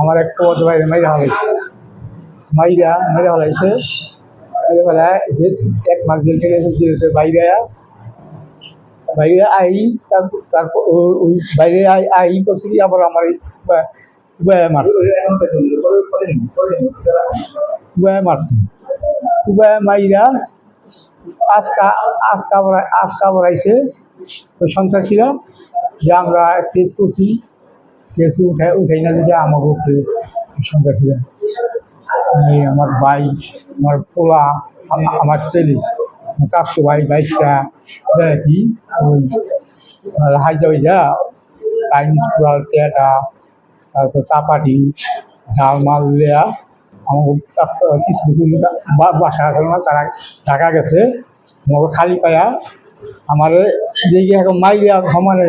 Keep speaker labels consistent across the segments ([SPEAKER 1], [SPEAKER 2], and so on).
[SPEAKER 1] আমার এক পদ বাইরে মাইরা হলাইছে মাইরা হলাইছে মাইরা ফেলায় এক মাস জেল থেকে এসেছে বাইরে বাইরে আই, তারপর ওই বাইরে আই আই করছে আবার আমার মাইরা যে আমরা কেস করছি কেস উঠে উঠাই না যদি আমাকে উপরে সন্ত্রাসীরা আমি আমার ভাই, আমার পোলা, আমার ছেলে চারশো ভাই বাইশটা কি, ওই হাইজা হইজা চাইনিজ কুড়াল টেটা তারপর চাপাটি, ডাল মাল দেয়া আমাকে চারশো কিছু কিছু বাসা আছে না, তারা ঢাকা গেছে। আমাকে খালি পায়া, আমার দেখি এখন মাইরা সমানে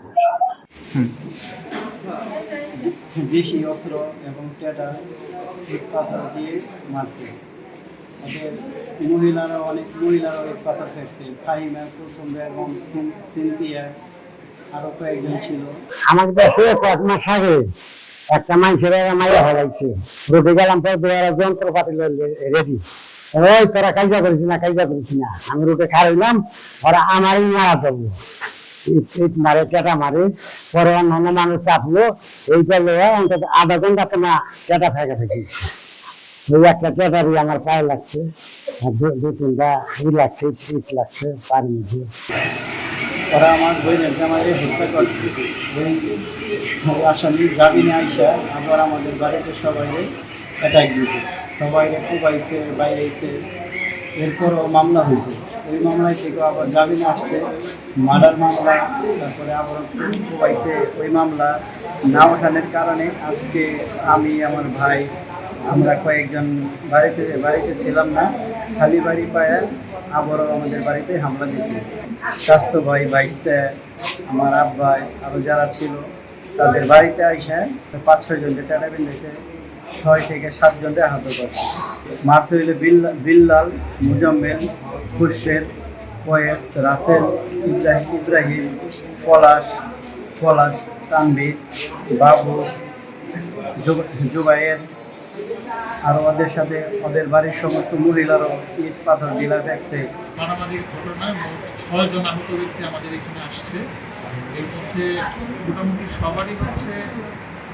[SPEAKER 2] দেশি অস্ত্র এবং টেটা পাথর দিয়ে মারছে। তাদের মহিলারা অনেক মহিলারা পাথর ফেলছে। ফাহিমা এবং কয়েকজন ছিল।
[SPEAKER 3] আমাকে দেশে কয়েক মাস আগে একটা মানুষের মাইরা হলাইছে রুটে গেলাম পর যন্ত্রপাতি রেডি। ওই তোরা কাইজা করেছি না কাইজা করেছি না। আমি রুটে খারাইলাম ওরা আমারই মারা দেবো। ইট মারে কেটা মারে। পরে অন্য মানুষ চাপলো। এইটা লোয়া অন্তত আধা ঘণ্টা তোমার কেটা ফেঁকে ফেঁকেছি ওই একটা আমার পায়ে লাগছে। দু- তিনটা ই লাগছে, ইট লাগছে পায়ের মধ্যে
[SPEAKER 2] আমার জামাইরে হত্যা করছে। আমাদের বাড়িতে সবাই এরপরও মামলা হয়েছে। ওই মামলায় থেকে আবার জামিন আসছে, মার্ডার মামলা, তারপরে আবার কুবাইছে ওই মামলা না ওঠানোর কারণে আজকে আমি আমার ভাই, আমরা কয়েকজন বাড়িতে বাড়িতে ছিলাম না, খালি বাড়ি পায়ে আবারও আমাদের বাড়িতে হামলা দিয়েছে। স্বাস্থ্য ভাই বাইশতে আমার আব্বাই আরও যারা ছিল, তাদের বাড়িতে আইসে পাঁচ ছয় জনকে টেরা বেঁধেছে। ছয় থেকে সাত জনকে আহত করছে। বিল্লা- বিল্লাল, মুজাম্মেল, খুরশেদ, ওয়েস, রাসেল ইব্রাহিম ইব্রাহিম, পলাশ পলাশ তানবির বাবু জুব- জুবাইয়ের আর ওদের সাথে ওদের বাড়ির সমস্ত মহিলারও ইট, পাথর দিলা দেখছে।
[SPEAKER 4] মারামারির ঘটনায় ছয় জন আহত ব্যক্তি আমাদের এখানে আসছে। এর মধ্যে মোটামুটি সবারই হচ্ছে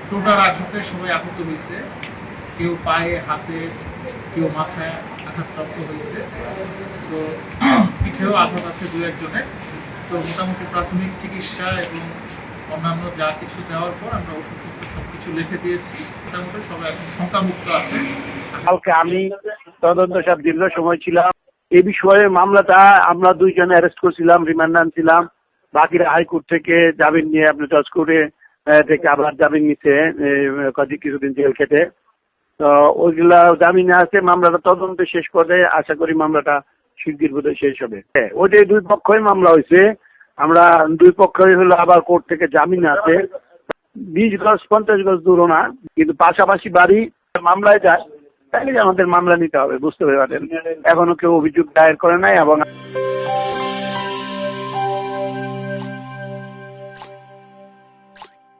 [SPEAKER 4] টোটার আঘাতে সবাই আহত হয়েছে। কেউ পায়ে হাতে কেউ মাথায় আঘাতপ্রাপ্ত হয়েছে। তো পিঠেও আঘাত আছে দু একজনের। তো মোটামুটি প্রাথমিক চিকিৎসা এবং অন্যান্য যা কিছু দেওয়ার পর আমরা ওষুধপত্র সব কিছু লিখে দিয়েছি। মোটামুটি সবাই এখন শঙ্কামুক্ত আছে।
[SPEAKER 5] কালকে আমি তদন্ত সাহেব দীর্ঘ সময় ছিলাম। এই বিষয়ে মামলাটা আমরা দুইজনে অ্যারেস্ট করছিলাম রিমান্ড আনছিলাম। বাকিরা হাইকোর্ট থেকে জামিন নিয়ে আপনি কোর্টে আহ, থেকে আবার জামিন কদিন কিছুদিন জেল খেটে। তো ওইগুলা জামিনে আছে, মামলাটা তদন্ত শেষ করে আশা করি মামলাটা শিগগির বোধহয় শেষ হবে। হ্যাঁ ওইটাই দুই পক্ষই মামলা হয়েছে, আমরা দুই পক্ষই হলো আবার কোর্ট থেকে জামিন আছে। বিশ গজ, পঞ্চাশ গজ দূর না, কিন্তু পাশাপাশি বাড়ি মামলায় যায় তাহলে আমাদের মামলা নিতে হবে, বুঝতে পারেন এখনও কেউ অভিযোগ দায়ের করে নাই এবং